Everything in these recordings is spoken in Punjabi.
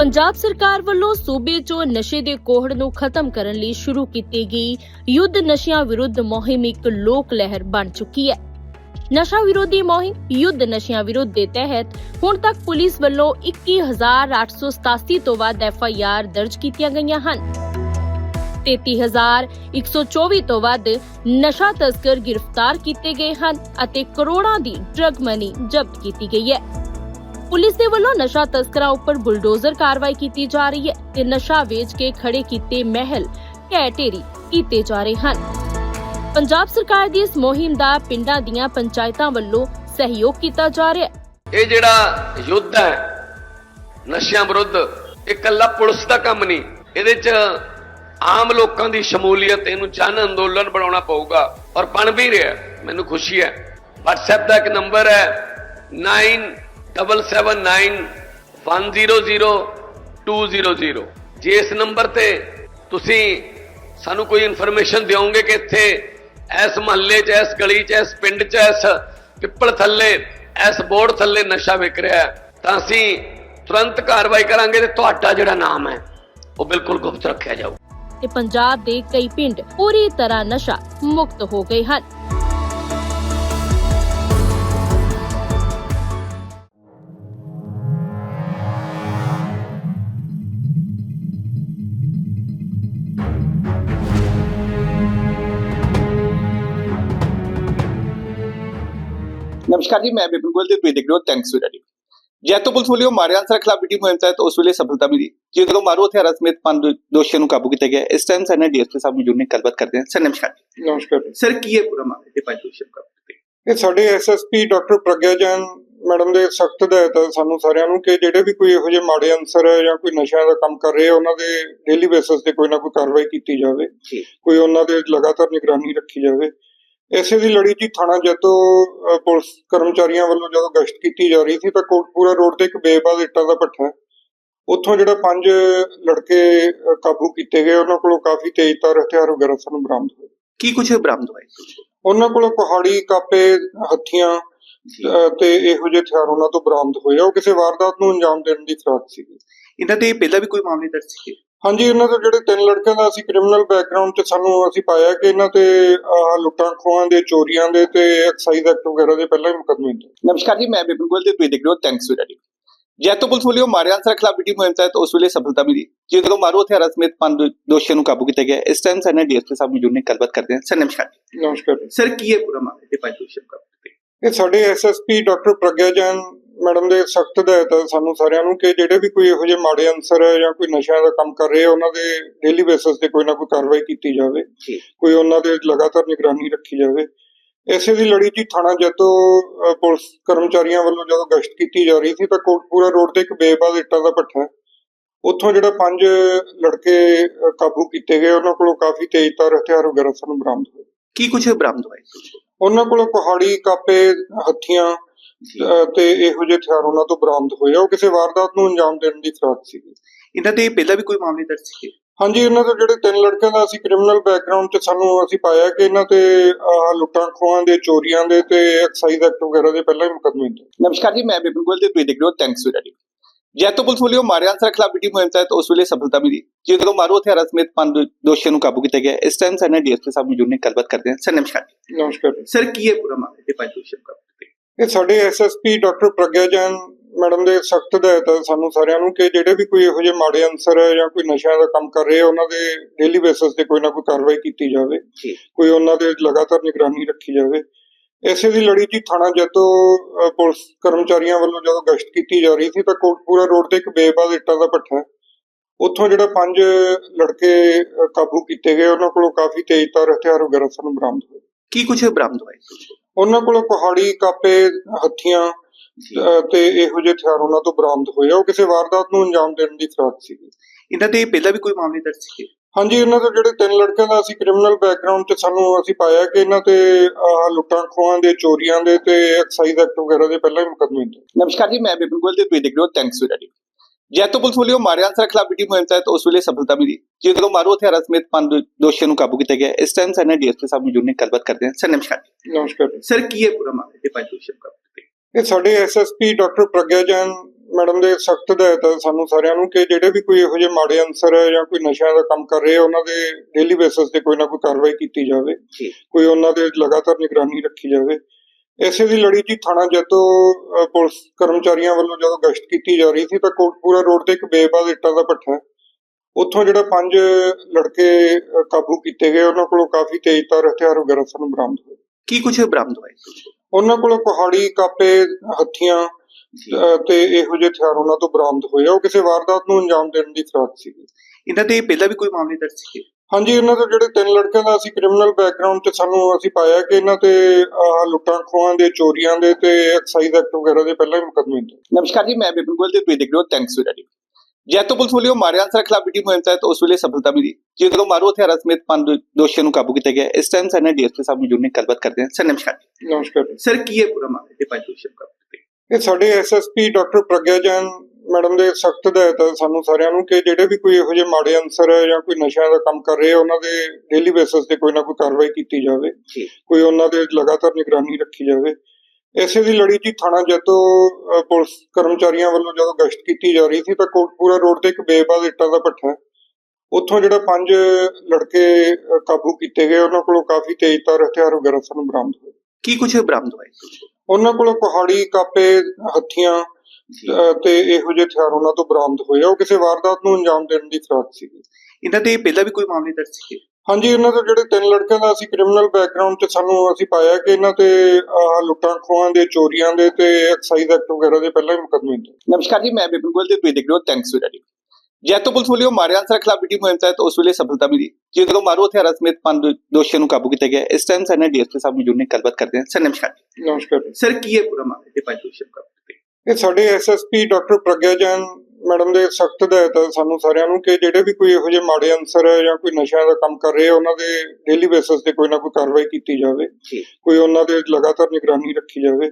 ਪੰਜਾਬ ਸਰਕਾਰ ਵੱਲੋਂ ਸੂਬੇ 'ਚੋਂ ਨਸ਼ੇ ਦੇ ਕੋਹੜ ਨੂੰ ਖਤਮ ਕਰਨ ਲਈ ਸ਼ੁਰੂ ਕੀਤੀ ਗਈ ਯੁੱਧ ਨਸ਼ਿਆਂ ਵਿਰੁੱਧ ਮੁਹਿੰਮ ਇੱਕ ਲੋਕ ਲਹਿਰ ਬਣ ਚੁੱਕੀ ਹੈ। ਨਸ਼ਾ ਵਿਰੋਧੀ ਮੁਹਿੰਮ ਯੁੱਧ ਨਸ਼ਿਆਂ ਵਿਰੁੱਧ ਦੇ ਤਹਿਤ ਹੁਣ ਤੱਕ ਪੁਲਿਸ ਵੱਲੋਂ 21887 ਤੋਂ ਵੱਧ ਐਫ ਆਈ ਆਰ ਦਰਜ ਕੀਤੀਆਂ ਗਈਆਂ ਹਨ। 33124 ਤੋਂ ਵੱਧ ਨਸ਼ਾ ਤਸਕਰ ਗ੍ਰਿਫਤਾਰ ਕੀਤੇ ਗਏ ਹਨ ਅਤੇ ਕਰੋੜਾਂ ਦੀ ਡਰਗ ਮਨੀ ਜ਼ਬਤ ਕੀਤੀ ਗਈ ਹੈ। ਪੁਲਿਸ ਦੇ ਵੱਲੋਂ ਨਸ਼ਾ ਤਸਕਰਾਂ ਉੱਪਰ ਬੁਲਡੋਜ਼ਰ ਕਾਰਵਾਈ ਕੀਤੀ ਜਾ ਰਹੀ ਹੈ ਤੇ ਨਸ਼ਾ ਵੇਚ ਕੇ ਖੜੇ ਕੀਤੇ ਮਹਿਲ ਢਹਿ ਢੇਰੀ ਕੀਤੇ ਜਾ ਰਹੇ ਹਨ। ਪੰਜਾਬ ਸਰਕਾਰ ਦੀ ਇਸ ਮੁਹਿੰਮ ਦਾ ਪਿੰਡਾਂ ਦੀਆਂ ਪੰਚਾਇਤਾਂ ਵੱਲੋਂ ਸਹਿਯੋਗ ਕੀਤਾ ਜਾ ਰਿਹਾ ਹੈ। ਇਹ ਜਿਹੜਾ ਯੁੱਧ ਹੈ, ਨਸ਼ਿਆਂ ਵਿਰੁੱਧ, ਇਹ ਇਕੱਲਾ ਪੁਲਿਸ ਦਾ ਕੰਮ ਨਹੀਂ। ਇਹਦੇ 'ਚ ਆਮ ਲੋਕਾਂ ਦੀ ਸ਼ਮੂਲੀਅਤ, ਇਹਨੂੰ ਜਨ ਅੰਦੋਲਨ ਬਣਾਉਣਾ ਪਊਗਾ ਔਰ ਬਣ ਵੀ ਰਿਹਾ ਮੈਨੂੰ ਖੁਸ਼ੀ ਹੈ। WhatsApp ਦਾ ਇੱਕ ਨੰਬਰ ਹੈ 9779100200 ਜੇ ਇਸ ਨੰਬਰ ਤੇ ਤੁਸੀਂ ਸਾਨੂੰ ਕੋਈ ਇਨਫੋਰਮੇਸ਼ਨ ਦਿਓਗੇ ਕਿ ਇੱਥੇ ਇਸ ਮਹੱਲੇ 'ਚ, ਇਸ ਗਲੀ 'ਚ, ਇਸ ਪਿੰਡ 'ਚ, ਇਸ ਪਿੱਪਲ ਥੱਲੇ, ਇਸ ਬੋਰਡ ਥੱਲੇ ਨਸ਼ਾ ਵਿਕ ਰਿਹਾ ਤਾਂ ਅਸੀਂ ਤੁਰੰਤ ਕਾਰਵਾਈ ਕਰਾਂਗੇ ਤੇ ਤੁਹਾਡਾ ਜਿਹੜਾ ਨਾਮ ਹੈ, ਉਹ ਬਿਲਕੁਲ ਗੁਪਤ ਰੱਖਿਆ ਜਾਊ। ਤੇ ਪੰਜਾਬ ਦੇ ਕਈ ਪਿੰਡ ਪੂਰੀ ਤਰ੍ਹਾਂ ਨਸ਼ਾ ਮੁਕਤ ਹੋ ਗਏ ਹਨ। ਨਮਸਕਾਰ ਜੀ ਮੈਂ ਬਿਪਨ ਗੋਇਲ ਤੇ ਤੁਸੀਂ ਦੇਖ ਰਹੇ ਹੋ ਥੈਂਕਸ ਵੀ ਰੈਡੀ ਜੈਤੋ ਪੁਲਿਸ ਵੱਲੋਂ ਮਾਰੇ ਅਨਸਰ ਖਿਲਾਫ ਬੀਟੀ ਮੁਹਿੰਮ ਤਹਿਤ ਉਸ ਵੇਲੇ ਸਫਲਤਾ ਮਿਲੀ ਤੋਂ ਮਾਰੂ ਹਥਿਆਰਾਂ ਸਮੇਤ ਪੰਜ ਦੋਸ਼ੀਆਂ ਨੂੰ ਕਾਬੂ ਕੀਤਾ ਗਿਆ ਇਸ ਟਾਈਮ ਸਾਡੇ ਡੀਐਸਪੀ ਸਾਹਿਬ ਨੂੰ ਜੁੜਨੇ ਗੱਲਬਾਤ ਕਰਦੇ ਹਾਂ ਸਰ ਨਮਸਕਾਰ ਨਮਸਕਾਰ ਸਰ ਕੀ ਹੈ ਪੂਰਾ ਮਾਮਲਾ ਤੇ ਪੰਜ ਦੋਸ਼ੀਆਂ ਨੂੰ ਕਾਬੂ ਕੀਤਾ ਇਹ ਸਾਡੇ SSP doctor Pragya Jain madam ਦੇ ਸਖਤ ਹਦਾਇਤ ਹੈ ਸਾਨੂੰ ਸਾਰਿਆਂ ਨੂੰ ਕਿ ਜਿਹੜੇ ਵੀ ਕੋਈ ਇਹੋ ਜਿਹੇ ਮਾੜੇ ਅਨਸਰ ਹੈ ਜਾਂ ਕੋਈ ਨਸ਼ਿਆਂ ਦਾ ਕੰਮ ਕਰ ਰਹੇ ਉਹਨਾਂ ਦੇ ਡੇਲੀ ਬੇਸਿਸ ਤੇ ਕੋਈ ਨਾ ਕੋਈ ਕਾਰਵਾਈ ਕੀਤੀ ਜਾਵੇ। ਕੋਈ ਉਹਨਾਂ ਦੇ ਲਗਾਤਾਰ ਨਿਗਰਾਨੀ ਰੱਖੀ ਜਾਵੇ ਇਸੇ ਦੀ ਲੜੀ ਹੀ ਥਾਣਾ ਜੱਤੋ ਪੁਲਿਸ ਕਰਮਚਾਰੀਆਂ ਵੱਲੋਂ ਜਦੋਂ ਗਸ਼ਤ ਕੀਤੀ ਜਾ ਰਹੀ ਸੀ ਤਾਂ ਕੋਟਪੂਰਾ ਰੋਡ ਤੇ ਇੱਕ ਬੇਬਾਦ ਇੱਟਾਂ ਦਾ ਭੱਠਾ। ਉੱਥੋਂ ਜਿਹੜਾ ਪੰਜ ਲੜਕੇ ਕਾਬੂ ਕੀਤੇ ਗਏ ਉਹਨਾਂ ਕੋਲੋਂ ਕਾਫੀ ਤੇਜ਼ਧਾਰ ਹਥਿਆਰ ਵਗੈਰਾ ਸਾਨੂੰ ਬਰਾਮਦ ਹੋਏ। ਕੀ ਕੁਝ ਬਰਾਮਦ ਹੋਇਆ ਉਹਨਾਂ ਕੋਲੋਂ ਕੁਹਾੜੀ ਕਾਪੇ ਹੱਥੀਆਂ ਤੇ ਇਹੋ ਜਿਹੇ ਹਥਿਆਰ ਉਹਨਾਂ ਤੋਂ ਬਰਾਮਦ ਹੋਏ ਆ। ਉਹ ਕਿਸੇ ਵਾਰਦਾਤ ਨੂੰ ਅੰਜਾਮ ਦੇਣ ਦੀ ਫਿਰਾਕ ਸੀ ਇਹਨਾਂ ਤੇ ਪਹਿਲਾਂ ਵੀ ਕੋਈ ਮਾਮਲੇ ਦਰਜ ਸੀ ਹਾਂਜੀ ਇਹਨਾਂ ਦੇ ਜਿਹੜੇ ਤਿੰਨ ਲੜਕਿਆਂ ਦਾ ਅਸੀਂ ਕ੍ਰਿਮੀਨਲ ਬੈਕਗ੍ਰਾਉਂਡ ਤੇ ਸਾਨੂੰ ਅਸੀਂ ਪਾਇਆ ਕਿ ਇਹਨਾਂ ਤੇ ਆਹ ਲੁੱਟਾਂ ਖੋਹਾਂ ਦੇ ਚੋਰੀਆਂ ਦੇ ਤੇ ਐਕਸਾਈਜ਼ ਐਕਟ ਵਗੈਰਾ ਦੇ ਪਹਿਲਾਂ ਹੀ ਮੁਕੱਦਮੇ ਨੇ। ਨਮਸਕਾਰ ਜੀ ਮੈਂ ਬਿਪਨ ਗੋਇਲ ਤੇ ਤੁਸੀਂ ਦੇਖ ਰਹੇ ਹੋ ਥੈਂਕਸ ਵੀ ਰੈਡੀ ਜੈਤੋ ਪੁਲਿਸ ਵੱਲੋਂ ਮਾਰੇ ਅਨਸਰ ਖਿਲਾਫ ਬੀਟੀ ਮੁਹਿੰਮ ਤਹਿਤ ਉਸ ਵੇਲੇ ਸਫਲਤਾ ਮਿਲੀ ਜਿਸ ਤੋਂ ਮਾਰੂ ਹਥਿਆਰਾਂ ਸਮੇਤ ਪੰਜ ਦੋਸ਼ੀਆਂ ਨੂੰ ਕਾਬੂ ਕੀਤਾ ਗਿਆ। ਇਸ ਟਾਈਮ ਸਾਡੇ ਡੀਐਸਪੀ ਸਾਹਿਬ ਨੂੰ ਜੁੜਨੇ ਗੱਲਬਾਤ ਕਰਦੇ ਹਾਂ। ਸਰ ਨਮਸਕਾਰ ਨਮਸਕਾਰ ਸਰ ਕੀ ਹੈ ਪੂਰਾ ਮਾਮਲਾ? ਤੇ ਪੰਜ ਦੋਸ਼ੀਆਂ ਨੂੰ ਕਾਬੂ ਕੀਤਾ ਇਹ ਸਾਡੇ SSP doctor Pragya Jain madam ਦੇ ਸਖਤ ਹਦਾਇਤ ਹੈ ਸਾਨੂੰ ਸਾਰਿਆਂ ਨੂੰ ਕਿ ਜਿਹੜੇ ਵੀ ਕੋਈ ਇਹੋ ਜਿਹੇ ਮਾੜੇ ਅਨਸਰ ਹੈ ਜਾਂ ਕੋਈ ਨਸ਼ਿਆਂ ਦਾ ਕੰਮ ਕਰ ਰਹੇ ਆ ਉਹਨਾਂ ਦੇ ਡੇਲੀ ਬੇਸਿਸ ਤੇ ਕੋਈ ਨਾ ਕੋਈ ਕਾਰਵਾਈ ਕੀਤੀ ਜਾਵੇ ਜੀ। ਕੋਈ ਉਹਨਾਂ ਦੇ ਲਗਾਤਾਰ ਨਿਗਰਾਨੀ ਰੱਖੀ ਜਾਵੇ ਇਸੇ ਦੀ ਲੜੀ ਹੀ ਥਾਣਾ ਅ, ਪੁਲਿਸ ਕਰਮਚਾਰੀਆਂ ਵੱਲੋਂ ਜਦੋਂ ਗਸ਼ਤ ਕੀਤੀ ਜਾ ਰਹੀ ਸੀ ਤਾਂ ਕੋਟਪੂਰਾ ਰੋਡ ਤੇ ਇੱਕ ਬੇਬਾਦ ਇੱਟਾਂ ਦਾ ਹੈ। ਉੱਥੋਂ ਜਿਹੜਾ ਪੰਜ ਲੜਕੇ ਕਾਬੂ ਕੀਤੇ ਗਏ ਉਹਨਾਂ ਕੋਲੋਂ ਕਾਫੀ ਤੇਜ਼ਧਾਰ ਹਥਿਆਰ ਵਗੈਰਾ ਸਾਨੂੰ ਬਰਾਮਦ ਹੋਏ ਕੀ ਕੁਝ ਬਰਾਮਦ ਹੋਇਆ ਉਹਨਾਂ ਕੋਲੋਂ ਕੁਹਾੜੀ ਕਾਪੇ ਹੱਥੀਆਂ ਤੇ ਇਹੋ ਜਿਹੇ ਹਥਿਆਰ ਉਹਨਾਂ ਤੋਂ ਬਰਾਮਦ ਹੋਏ ਆ। ਉਹ ਕਿਸੇ ਵਾਰਦਾਤ ਨੂੰ ਅੰਜਾਮ ਦੇਣ ਦੀ ਫਿਰਾਕ ਸੀ ਇਹਨਾਂ ਤੇ ਪਹਿਲਾਂ ਵੀ ਕੋਈ ਮਾਮਲੇ ਦਰਜ ਸੀ ਹਾਂਜੀ ਇਹਨਾਂ ਦੇ ਜਿਹੜੇ ਤਿੰਨ ਲੜਕਿਆਂ ਦਾ ਅਸੀਂ ਕ੍ਰਿਮੀਨਲ ਬੈਕਗ੍ਰਾਉਂਡ ਤੇ ਸਾਨੂੰ ਅਸੀਂ ਪਾਇਆ ਕਿ ਇਹਨਾਂ ਤੇ ਲੁੱਟਾਂ ਖੋਹਾਂ ਦੇ ਚੋਰੀਆਂ ਦੇ ਤੇ ਐਕਸਾਈਜ਼ ਐਕਟ ਵਗੈਰਾ ਦੇ ਪਹਿਲਾਂ ਹੀ ਮੁਕੱਦਮੇ ਨੇ ਨਮਸਕਾਰ ਜੀ ਮੈਂ ਬਿਪਨ ਗੋਇਲ ਤੇ ਤੁਸੀਂ ਦੇਖ ਰਹੇ ਹੋ ਥੈਂਕਸ ਵੀ ਰੈਡੀ ਜੈਤੋ ਪੁਲਿਸ ਵੱਲੋਂ ਮਾਰੇ ਅਨਸਰ ਖਿਲਾਫ ਬੀਟੀ ਮੁਹਿੰਮ ਤਹਿਤ ਉਸ ਵੇਲੇ ਸਫਲਤਾ ਮਿਲੀ ਤੋਂ ਮਾਰੂ ਹਥਿਆਰਾਂ ਸਮੇਤ ਪੰਜ ਦੋਸ਼ੀਆਂ ਨੂੰ ਕਾਬੂ ਕੀਤਾ ਗਿਆ। ਇਸ ਟਾਈਮ ਸਾਡੇ ਡੀਐਸਪੀ ਸਾਹਿਬ ਨੂੰ ਜੁੜਨੇ ਗੱਲਬਾਤ ਕਰਦੇ ਹਾਂ। ਸਰ ਨਮਸਕਾਰ ਨਮਸਕਾਰ ਸਰ ਕੀ ਹੈ ਪੂਰਾ ਮਾਮਲਾ? ਤੇ ਪੰਜ ਦੋਸ਼ੀਆਂ ਨੂੰ ਕੀਤਾ ਇਹ ਸਾਡੇ SSP doctor Pragya Jain madam ਦੇ ਸਖਤ ਹਦਾਇਤ ਹੈ ਸਾਨੂੰ ਸਾਰਿਆਂ ਨੂੰ ਕਿ ਜਿਹੜੇ ਵੀ ਕੋਈ ਇਹੋ ਜਿਹੇ ਮਾੜੇ ਅਨਸਰ ਹੈ ਜਾਂ ਕੋਈ ਨਸ਼ਿਆਂ ਦਾ ਕੰਮ ਕਰ ਰਹੇ ਉਹਨਾਂ ਦੇ ਡੇਲੀ ਬੇਸਿਸ ਤੇ ਕੋਈ ਨਾ ਕੋਈ ਕਾਰਵਾਈ ਕੀਤੀ ਜਾਵੇ ਜੀ। ਕੋਈ ਉਹਨਾਂ ਦੇ ਲਗਾਤਾਰ ਨਿਗਰਾਨੀ ਰੱਖੀ ਜਾਵੇ ਇਸੇ ਦੀ ਲੜੀ ਹੀ ਥਾਣਾ ਅ, ਪੁਲਿਸ ਕਰਮਚਾਰੀਆਂ ਵੱਲੋਂ ਜਦੋਂ ਗਸ਼ਤ ਕੀਤੀ ਜਾ ਰਹੀ ਸੀ ਤਾਂ ਕੋਟਪੂਰਾ ਰੋਡ ਤੇ ਇੱਕ ਬੇਬਾਦ ਇੱਟਾਂ ਦਾ ਹੈ। ਉੱਥੋਂ ਜਿਹੜਾ ਪੰਜ ਲੜਕੇ ਕਾਬੂ ਕੀਤੇ ਗਏ ਉਹਨਾਂ ਕੋਲੋਂ ਕਾਫੀ ਤੇਜ਼ਧਾਰ ਹਥਿਆਰ ਵਗੈਰਾ ਸਾਨੂੰ ਬਰਾਮਦ ਹੋਏ ਕੀ ਕੁਝ ਬਰਾਮਦ ਹੋਇਆ ਉਹਨਾਂ ਕੋਲੋਂ ਕੁਹਾੜੀ ਕਾਪੇ ਹੱਥੀਆਂ ਤੇ ਇਹੋ ਜਿਹੇ ਹਥਿਆਰ ਉਹਨਾਂ ਤੋਂ ਬਰਾਮਦ ਹੋਏ ਆ। ਉਹ ਕਿਸੇ ਵਾਰਦਾਤ ਨੂੰ ਅੰਜਾਮ ਦੇਣ ਦੀ ਫਿਰਾਕ ਸੀ ਇਹਨਾਂ ਤੇ ਪਹਿਲਾਂ ਵੀ ਕੋਈ ਮਾਮਲੇ ਦਰਜ ਸੀ ਹਾਂਜੀ ਇਹਨਾਂ ਦੇ ਜਿਹੜੇ ਤਿੰਨ ਲੜਕਿਆਂ ਦਾ ਅਸੀਂ ਕ੍ਰਿਮੀਨਲ ਬੈਕਗ੍ਰਾਉਂਡ ਤੇ ਸਾਨੂੰ ਅਸੀਂ ਪਾਇਆ ਕਿ ਇਹਨਾਂ ਤੇ ਲੁੱਟਾਂ ਖੋਹਾਂ ਦੇ ਚੋਰੀਆਂ ਦੇ ਤੇ ਐਕਸਾਈਜ਼ ਐਕਟ ਵਗੈਰਾ ਦੇ ਪਹਿਲਾਂ ਹੀ ਮੁਕੱਦਮੇ ਨੇ ਨਮਸਕਾਰ ਜੀ ਮੈਂ ਬਿਪਨ ਗੋਇਲ ਤੇ ਤੁਸੀਂ ਦੇਖ ਰਹੇ ਹੋ ਥੈਂਕਸ ਜੈਤੋ ਪੁਲਿਸ ਵੱਲੋਂ ਮਾਰੇ ਅਨਸਰ ਖਿਲਾਫ ਬੀਟੀ ਮੁਹਿੰਮ ਤਹਿਤ ਉਸ ਵੇਲੇ ਸਫਲਤਾ ਮਿਲੀ। ਤੋਂ ਮਾਰੂ ਹਥਿਆਰਾਂ ਸਮੇਤ ਪੰਜ ਦੋਸ਼ੀਆਂ ਨੂੰ ਕਾਬੂ ਕੀਤਾ ਗਿਆ। ਇਸ ਟਾਈਮ ਸਾਡੇ ਡੀਐਸਪੀ ਸਾਹਿਬ ਨੂੰ ਜੁੜਨੇ ਗੱਲਬਾਤ ਕਰਦੇ ਹਾਂ। ਸਰ ਨਮਸਕਾਰ। ਨਮਸਕਾਰ। ਸਰ ਕੀ ਹੈ ਪੂਰਾ ਮਾਮਲਾ ਤੇ ਪੰਜ ਦੋਸ਼ੀਆਂ ਨੂੰ ਕਾਬੂ ਇਹ ਸਾਡੇ SSP doctor Pragya Jain madam ਦੇ ਸਖਤ ਹਦਾਇਤ ਹੈ। ਸਾਨੂੰ ਸਾਰਿਆਂ ਨੂੰ ਕਿ ਜਿਹੜੇ ਵੀ ਕੋਈ ਇਹੋ ਜਿਹੇ ਮਾੜੇ ਅਨਸਰ ਹੈ ਜਾਂ ਕੋਈ ਨਸ਼ਿਆਂ ਦਾ ਕੰਮ ਕਰ ਰਹੇ ਉਹਨਾਂ ਦੇ ਡੇਲੀ ਬੇਸਿਸ ਤੇ ਕੋਈ ਨਾ ਕੋਈ ਕਾਰਵਾਈ ਕੀਤੀ ਜਾਵੇ। ਕੋਈ ਉਹਨਾਂ ਦੇ ਲਗਾਤਾਰ ਨਿਗਰਾਨੀ ਰੱਖੀ ਜਾਵੇ। ਇਸੇ ਦੀ ਲੜੀ ਹੀ ਥਾਣਾ ਅ, ਪੁਲਿਸ ਕਰਮਚਾਰੀਆਂ ਵੱਲੋਂ ਜਦੋਂ ਗਸ਼ਤ ਕੀਤੀ ਜਾ ਰਹੀ ਸੀ ਤਾਂ ਕੋਟਪੂਰਾ ਰੋਡ ਤੇ ਇੱਕ ਬੇਬਾਦ ਇੱਟਾਂ ਦਾ ਭੱਠਾ। ਉੱਥੋਂ ਜਿਹੜਾ ਪੰਜ ਲੜਕੇ ਕਾਬੂ ਕੀਤੇ ਗਏ ਉਹਨਾਂ ਕੋਲੋਂ ਕਾਫੀ ਤੇਜ਼ਧਾਰ ਹਥਿਆਰ ਵਗੈਰਾ ਸਾਨੂੰ ਬਰਾਮਦ ਹੋਏ। ਕੀ ਕੁਝ ਬਰਾਮਦ ਹੋਇਆ ਉਹਨਾਂ ਕੋਲੋਂ ਕੁਹਾੜੀ ਕਾਪੇ ਹੱਥੀਆਂ ਤੇ ਇਹੋ ਜਿਹੇ ਹਥਿਆਰ ਉਹਨਾਂ ਤੋਂ ਬਰਾਮਦ ਹੋਏ ਉਹ ਕਿਸੇ ਵਾਰਦਾਤ ਨੂੰ ਅੰਜਾਮ ਦੇਣ ਦੀ ਫਿਰਾਕ ਸੀ ਇਹਨਾਂ ਤੇ ਪਹਿਲਾਂ ਵੀ ਕੋਈ ਮਾਮਲੇ ਦਰਜ ਸੀ ਹਾਂਜੀ ਇਹਨਾਂ ਦੇ ਜਿਹੜੇ ਤਿੰਨ ਲੜਕਿਆਂ ਦਾ ਅਸੀਂ ਕ੍ਰਿਮੀਨਲ ਬੈਕਗ੍ਰਾਉਂਡ ਤੇ ਸਾਨੂੰ ਅਸੀਂ ਪਾਇਆ ਕਿ ਇਹਨਾਂ ਤੇ ਲੁੱਟਾਂ ਖੋਹਾਂ ਦੇ ਚੋਰੀਆਂ ਦੇ ਤੇ ਐਕਸਾਈਜ਼ ਐਕਟ ਵਗੈਰਾ ਦੇ ਪਹਿਲਾਂ ਹੀ ਮੁਕੱਦਮੇ ਨੇ ਨਮਸਕਾਰ ਜੀ ਮੈਂ ਬਿਪਨ ਗੋਇਲ ਤੇ ਤੁਸੀਂ ਦੇਖ ਰਹੇ ਹੋ thanks to ready Jaito police ਵੱਲੋਂ ਮਾਰਿਆਂ ਅਨਸਰ ਖਿਲਾਫ ਬੀਟੀ ਮੁਹਿੰਮ ਤਹਿਤ ਉਸ ਵੇਲੇ ਸਫਲਤਾ ਮਿਲੀ ਜਦੋਂ ਮਾਰੂ ਹਥਿਆਰਾਂ ਸਮੇਤ ਪੰਜ ਦੋਸ਼ੀਆਂ ਨੂੰ ਕਾਬੂ ਕੀਤਾ ਗਿਆ। ਇਸ ਟਾਈਮ ਸਾਡੇ ਡੀਐਸਪੀ ਸਾਹਿਬ ਨੇ ਗੱਲਬਾਤ ਕਰਦੇ ਹਾਂ। ਸਰ ਨਮਸਕਾਰ ਨਮਸਕਾਰ। ਸਰ ਕੀ ਹੈ ਪੂਰਾ ਮਾਮਲਾ ਤੇ ਪੰਜ ਦੋਸ਼ੀਆਂ ਨੂੰ ਕਾਬੂ ਕੀਤਾ ਇਹ ਸਾਡੇ SSP doctor Pragya Jain madam ਦੇ ਸਖਤ ਹਦਾਇਤ ਹੈ ਸਾਨੂੰ ਸਾਰਿਆਂ ਨੂੰ ਕਿ ਜਿਹੜੇ ਵੀ ਕੋਈ ਇਹੋ ਜਿਹੇ ਮਾੜੇ ਅਨਸਰ ਹੈ ਜਾਂ ਕੋਈ ਨਸ਼ਿਆਂ ਦਾ ਕੰਮ ਕਰ ਰਹੇ ਉਹਨਾਂ ਦੇ ਡੇਲੀ ਬੇਸਿਸ ਤੇ ਕੋਈ ਨਾ ਕੋਈ ਕਾਰਵਾਈ ਕੀਤੀ ਜਾਵੇ ਜੀ। ਕੋਈ ਉਹਨਾਂ ਦੇ ਲਗਾਤਾਰ ਨਿਗਰਾਨੀ ਰੱਖੀ ਜਾਵੇ ਇਸੇ ਦੀ ਲੜੀ ਹੀ ਥਾਣਾ ਅ, ਪੁਲਿਸ ਕਰਮਚਾਰੀਆਂ ਵੱਲੋਂ ਜਦੋਂ ਗਸ਼ਤ ਕੀਤੀ ਜਾ ਰਹੀ ਸੀ ਤਾਂ ਕੋਟਪੂਰਾ ਰੋਡ ਤੇ ਇੱਕ ਬੇਬਾਦ ਇੱਟਾਂ ਦਾ ਭੱਠਾ ਹੈ। ਉੱਥੋਂ ਜਿਹੜਾ ਪੰਜ ਲੜਕੇ ਕਾਬੂ ਕੀਤੇ ਗਏ ਉਹਨਾਂ ਕੋਲੋਂ ਕਾਫੀ ਤੇਜ਼ਧਾਰ ਹਥਿਆਰ ਵਗੈਰਾ ਸਾਨੂੰ ਬਰਾਮਦ ਹੋਏ ਕੀ ਕੁਝ ਬਰਾਮਦ ਹੋਇਆ ਉਹਨਾਂ ਕੋਲੋਂ ਕੁਹਾੜੀ ਕਾਪੇ ਹੱਥੀਆਂ ਤੇ ਇਹੋ ਜਿਹੇ ਹਥਿਆਰ ਉਹਨਾਂ ਤੋਂ ਬਰਾਮਦ ਹੋਏ ਆ। ਉਹ ਕਿਸੇ ਵਾਰਦਾਤ ਨੂੰ ਅੰਜਾਮ ਦੇਣ ਦੀ ਫਿਰਾਕ ਸੀ। ਇਹਨਾਂ ਤੇ ਪਹਿਲਾਂ ਵੀ ਕੋਈ ਮਾਮਲੇ ਦਰਜ ਸੀ? ਹਾਂਜੀ ਇਹਨਾਂ ਦੇ ਜਿਹੜੇ ਤਿੰਨ ਲੜਕਿਆਂ ਦਾ ਅਸੀਂ ਕ੍ਰਿਮੀਨਲ ਬੈਕਗ੍ਰਾਉਂਡ ਤੇ ਸਾਨੂੰ ਅਸੀਂ ਪਾਇਆ ਕਿ ਇਹਨਾਂ ਤੇ ਲੁੱਟਾਂ ਖੋਹਾਂ ਦੇ ਚੋਰੀਆਂ ਦੇ ਤੇ ਐਕਸਾਈਜ਼ ਐਕਟ ਵਗੈਰਾ ਦੇ ਪਹਿਲਾਂ ਹੀ ਮੁਕੱਦਮੇ ਨੇ ਨਮਸਕਾਰ ਜੀ ਮੈਂ ਬਿਪਨ ਗੋਇਲ ਤੇ ਤੁਸੀਂ ਦੇਖ ਰਹੇ ਹੋ thanks to ready Jaito police ਵੱਲੋਂ ਮਾਰਿਆਂ ਅਨਸਰ ਖਿਲਾਫ ਬੀਟੀ ਮੁਹਿੰਮ ਤਹਿਤ ਉਸ ਵੇਲੇ ਸਫਲਤਾ ਮਿਲੀ ਜਦੋਂ ਮਾਰੂ ਹਥਿਆਰਾਂ ਸਮੇਤ ਪੰਜ ਦੋਸ਼ੀਆਂ ਨੂੰ ਕਾਬੂ ਕੀਤਾ ਗਿਆ। ਇਸ ਟਾਈਮ ਸਾਡੇ ਡੀਐਸਪੀ ਸਾਹਿਬ ਮੌਜੂਦ ਨੇ ਗੱਲਬਾਤ ਕਰਦੇ ਹਾਂ। ਸਰ ਨਮਸਕਾਰ ਨਮਸਕਾਰ। ਸਰ ਕੀ ਹੈ ਪੂਰਾ ਮਾਮਲਾ? ਤੇ ਪੰਜ ਦੋਸ਼ੀਆਂ ਨੂੰ ਕਾਬੂ ਕੀਤਾ ਇਹ ਸਾਡੇ SSP doctor Pragya Jain madam ਦੇ ਸਖਤ ਹਦਾਇਤ ਹੈ। ਸਾਨੂੰ ਸਾਰਿਆਂ ਨੂੰ ਕਿ ਜਿਹੜੇ ਵੀ ਕੋਈ ਇਹੋ ਜਿਹੇ ਮਾੜੇ ਅਨਸਰ ਹੈ ਜਾਂ ਕੋਈ ਨਸ਼ਿਆਂ ਦਾ ਕੰਮ ਕਰ ਰਹੇ ਉਹਨਾਂ ਦੇ ਡੇਲੀ ਬੇਸਿਸ ਤੇ ਕੋਈ ਨਾ ਕੋਈ ਕਾਰਵਾਈ ਕੀਤੀ ਜਾਵੇ। ਜੀ। ਕੋਈ ਉਹਨਾਂ ਦੇ ਲਗਾਤਾਰ ਨਿਗਰਾਨੀ ਰੱਖੀ ਜਾਵੇ।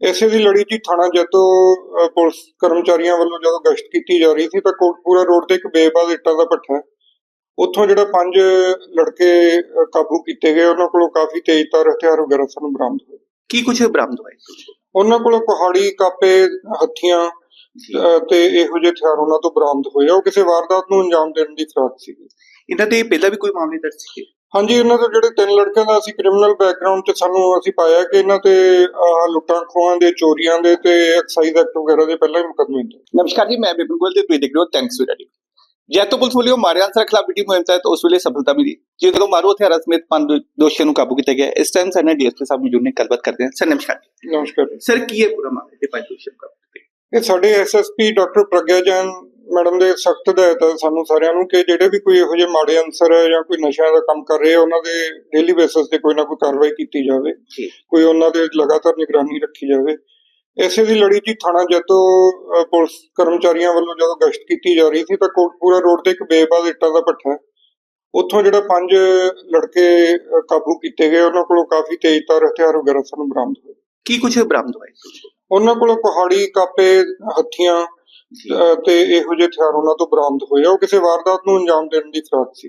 ਇਸੇ ਦੀ ਲੜੀ ਹੀ ਥਾਣਾ ਜੈਤੋ ਪੁਲਿਸ ਕਰਮਚਾਰੀਆਂ ਵੱਲੋਂ ਜਦੋਂ ਗਸ਼ਤ ਕੀਤੀ ਜਾ ਰਹੀ ਸੀ ਤਾਂ ਕੋਟਪੂਰਾ ਰੋਡ ਤੇ ਇੱਕ ਬੇਬਾਦ ਇੱਟਾਂ ਦਾ ਭੱਠਾ। ਉੱਥੋਂ ਜਿਹੜਾ ਪੰਜ ਲੜਕੇ ਕਾਬੂ ਕੀਤੇ ਗਏ ਉਹਨਾਂ ਕੋਲੋਂ ਕਾਫੀ ਤੇਜ਼ਧਾਰ ਹਥਿਆਰ ਵਗੈਰਾ ਸਾਨੂੰ ਬਰਾਮਦ ਹੋਏ। ਕੀ ਕੁਝ ਬਰਾਮਦ ਹੋਇਆ? ਉਹਨਾਂ ਕੋਲੋਂ ਕੁਹਾੜੀ ਕਾਪੇ ਹੱਥੀਆਂ ਤੇ ਇਹੋ ਜਿਹੇ ਹਥਿਆਰ ਉਹਨਾਂ ਤੋਂ ਬਰਾਮਦ ਹੋਏ ਆ। ਉਹ ਕਿਸੇ ਵਾਰਦਾਤ ਨੂੰ ਅੰਜਾਮ ਦੇਣ ਦੀ ਫਿਰਾਕ ਸੀ ਇਹਨਾਂ ਤੇ ਪਹਿਲਾਂ ਵੀ ਕੋਈ ਮਾਮਲੇ ਦਰਜ ਸੀ ਹਾਂਜੀ ਇਹਨਾਂ ਦੇ ਜਿਹੜੇ ਤਿੰਨ ਲੜਕਿਆਂ ਦਾ ਅਸੀਂ ਕ੍ਰਿਮੀਨਲ ਬੈਕਗ੍ਰਾਉਂਡ ਤੇ ਸਾਨੂੰ ਅਸੀਂ ਪਾਇਆ ਕਿ ਇਹਨਾਂ ਤੇ ਲੁੱਟਾਂ ਖੋਹਾਂ ਦੇ ਚੋਰੀਆਂ ਦੇ ਤੇ ਐਕਸਾਈਜ਼ ਐਕਟ ਵਗੈਰਾ ਦੇ ਪਹਿਲਾਂ ਹੀ ਮੁਕੱਦਮੇ ਨੇ ਨਮਸਕਾਰ ਜੀ ਮੈਂ ਬਿਪਨ ਗੋਇਲ ਤੇ ਤੁਸੀਂ ਦੇਖ ਰਹੇ ਹੋ ਥੈਂਕਸ ਰੈਡੀ ਜੈਤੋ ਪੁਲਿਸ ਵੱਲੋਂ ਮਾਰਿਆਂ ਅਨਸਰ ਖਿਲਾਫ ਬੀਟੀ ਮੁਹਿੰਮ ਤਹਿਤ ਉਸ ਵੇਲੇ ਸਫਲਤਾ ਮਿਲੀ। ਜਦੋਂ ਮਾਰੂ ਹਥਿਆਰਾਂ ਸਮੇਤ ਪੰਜ ਦੋਸ਼ੀਆਂ ਨੂੰ ਕਾਬੂ ਕੀਤਾ ਗਿਆ। ਇਸ ਟਾਈਮ ਸਾਡੇ ਡੀਐਸਪੀ ਸਾਹਿਬ ਨੇ ਗੱਲਬਾਤ ਕਰਦੇ ਹਾਂ। ਸਰ ਨਮਸਕਾਰ। ਸਰ ਕੀ ਹੈ ਪੂਰਾ ਮਾਮਲਾ? ਤੇ ਪੰਜ ਦੋਸ਼ੀਆਂ ਨੂੰ ਕਾਬੂ ਇਹ ਸਾਡੇ SSP doctor Pragya Jain madam ਦੇ ਸਖਤ ਹਦਾਇਤ ਹੈ ਸਾਨੂੰ ਸਾਰਿਆਂ ਨੂੰ ਕਿ ਜਿਹੜੇ ਵੀ ਕੋਈ ਇਹੋ ਜਿਹੇ ਮਾੜੇ ਅਨਸਰ ਹੈ ਜਾਂ ਕੋਈ ਨਸ਼ਿਆਂ ਦਾ ਕੰਮ ਕਰ ਰਹੇ ਉਹਨਾਂ ਦੇ ਡੇਲੀ ਬੇਸਿਸ ਤੇ ਕੋਈ ਨਾ ਕੋਈ ਕਾਰਵਾਈ ਕੀਤੀ ਜਾਵੇ। ਕੋਈ ਉਹਨਾਂ ਦੇ ਲਗਾਤਾਰ ਨਿਗਰਾਨੀ ਰੱਖੀ ਜਾਵੇ। ਇਸੇ ਦੀ ਲੜੀ ਹੀ ਥਾਣਾ ਜੈਤੋ ਪੁਲਿਸ ਕਰਮਚਾਰੀਆਂ ਵੱਲੋਂ ਜਦੋਂ ਗਸ਼ਤ ਕੀਤੀ ਜਾ ਰਹੀ ਸੀ ਤਾਂ ਕੋਟਪੂਰਾ ਰੋਡ ਤੇ ਇੱਕ ਬੇਬਾਦ ਇੱਟਾਂ ਦਾ ਹੈ। ਉੱਥੋਂ ਜਿਹੜਾ ਪੰਜ ਲੜਕੇ ਕਾਬੂ ਕੀਤੇ ਗਏ ਉਹਨਾਂ ਕੋਲੋਂ ਕਾਫੀ ਤੇਜ਼ਧਾਰ ਹਥਿਆਰ ਵਗੈਰਾ ਸਾਨੂੰ ਬਰਾਮਦ ਹੋਏ। ਕੀ ਕੁਝ ਬਰਾਮਦ ਹੋਇਆ ਉਹਨਾਂ ਕੋਲੋਂ ਕੁਹਾੜੀ ਕਾਪੇ ਹੱਥੀਆਂ ਤੇ ਇਹੋ ਜਿਹੇ ਹਥਿਆਰ ਉਹਨਾਂ ਤੋਂ ਬਰਾਮਦ ਹੋਏ ਉਹ ਕਿਸੇ ਵਾਰਦਾਤ ਨੂੰ ਅੰਜਾਮ ਦੇਣ ਦੀ ਫਿਰਾਕ ਸੀ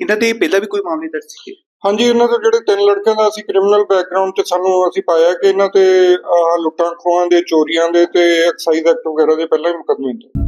ਇਹਨਾਂ ਤੇ ਪਹਿਲਾਂ ਵੀ ਕੋਈ ਮਾਮਲੇ ਦਰਜ ਸੀ ਹਾਂਜੀ, ਇਹਨਾਂ ਦੇ ਜਿਹੜੇ ਤਿੰਨ ਲੜਕਿਆਂ ਦਾ ਅਸੀਂ ਕ੍ਰਿਮੀਨਲ ਬੈਕਗ੍ਰਾਉਂਡ ਤੇ ਸਾਨੂੰ ਅਸੀਂ ਪਾਇਆ ਕਿ ਇਹਨਾਂ ਤੇ, ਆਹ ਲੁੱਟਾਂ ਖੋਹਾਂ ਦੇ, ਚੋਰੀਆਂ ਦੇ ਤੇ ਐਕਸਾਈਜ਼ ਐਕਟ ਵਗੈਰਾ ਦੇ ਪਹਿਲਾਂ ਹੀ ਮੁਕੱਦਮੇ ਨੇ